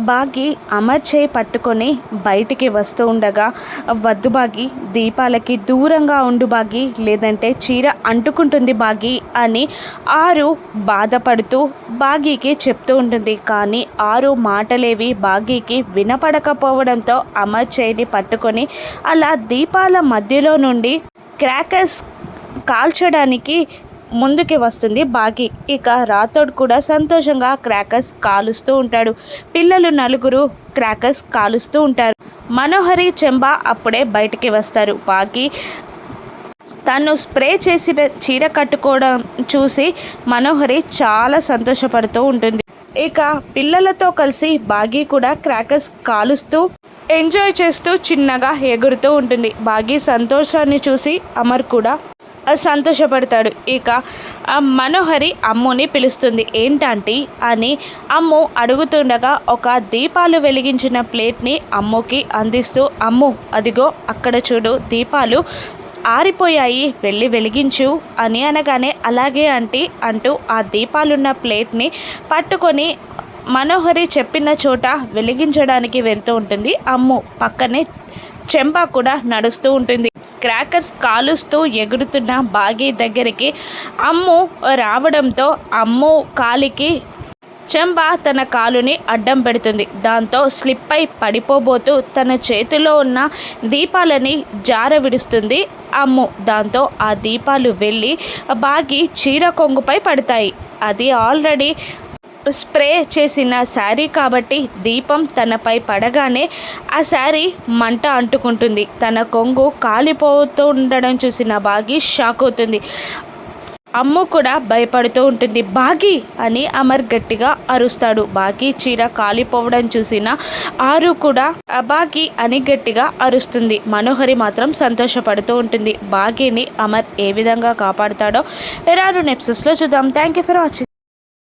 బాగి అమర్ చేయి పట్టుకొని బయటికి వస్తూ ఉండగా వద్దు బాగి దీపాలకి దూరంగా ఉండు బాగి లేదంటే చీర అంటుకుంటుంది బాగి అని ఆరు బాధపడుతూ బాగీకి చెప్తూ ఉంటుంది. కానీ ఆరు మాటలేవి బాగీకి వినపడకపోవడంతో అమర్ చేయిని పట్టుకొని అలా దీపాల మధ్యలో నుండి క్రాకర్స్ కాల్చడానికి ముందుకి వస్తుంది. బాగి ఇక రాథోడ్ కూడా సంతోషంగా క్రాకర్స్ కాలుస్తూ ఉంటాడు. పిల్లలు నలుగురు క్రాకర్స్ కాలుస్తూ ఉంటారు. మనోహరి చెంబా అప్పుడే బయటికి వస్తారు. బాగి తను స్ప్రే చేసిన చీర కట్టుకోవడం చూసి మనోహరి చాలా సంతోషపడుతూ ఉంటుంది. ఇక పిల్లలతో కలిసి బాగి కూడా క్రాకర్స్ కాలుస్తూ ఎంజాయ్ చేస్తూ చిన్నగా ఎగురుతూ ఉంటుంది. బాగి సంతోషాన్ని చూసి అమర్ కూడా సంతోషపడతాడు. ఇక మనోహరి అమ్ముని పిలుస్తుంది. ఏంటంటే అని అమ్ము అడుగుతుండగా ఒక దీపాలు వెలిగించిన ప్లేట్ని అమ్ముకి అందిస్తూ అమ్ము అదిగో అక్కడ చూడు దీపాలు ఆరిపోయాయి వెళ్ళి వెలిగించు అని అనగానే అలాగే అంటీ అంటూ ఆ దీపాలున్న ప్లేట్ని పట్టుకొని మనోహరి చెప్పిన చోట వెలిగించడానికి వెళ్తూ ఉంటుంది. అమ్ము పక్కనే చెంప కూడా నడుస్తూ ఉంటుంది. క్రాకర్స్ కాలుస్తూ ఎగురుతున్న బాగీ దగ్గరికి అమ్ము రావడంతో అమ్ము కాలికి చెంబ తన కాలుని అడ్డం పెడుతుంది. దాంతో స్లిప్ అయి పడిపోబోతూ తన చేతిలో ఉన్న దీపాలని జార విడుస్తుంది అమ్ము. దాంతో ఆ దీపాలు వెళ్ళి బాగి చీర కొంగుపై పడతాయి. అది ఆల్రెడీ స్ప్రే చేసిన శారీ కాబట్టి దీపం తనపై పడగానే ఆ శారీ మంట అంటుకుంటుంది. తన కొంగు కాలిపోతూ ఉండడం చూసిన బాగి షాక్ అవుతుంది. అమ్ము కూడా భయపడుతూ ఉంటుంది. బాగి అని అమర్ గట్టిగా అరుస్తాడు. బాగి చీర కాలిపోవడం చూసిన ఆరు కూడా బాగి అని గట్టిగా అరుస్తుంది. మనోహరి మాత్రం సంతోషపడుతూ ఉంటుంది. బాగిని అమర్ ఏ విధంగా కాపాడుతాడో రాను నెప్సెస్లో చూద్దాం. Thank you for watching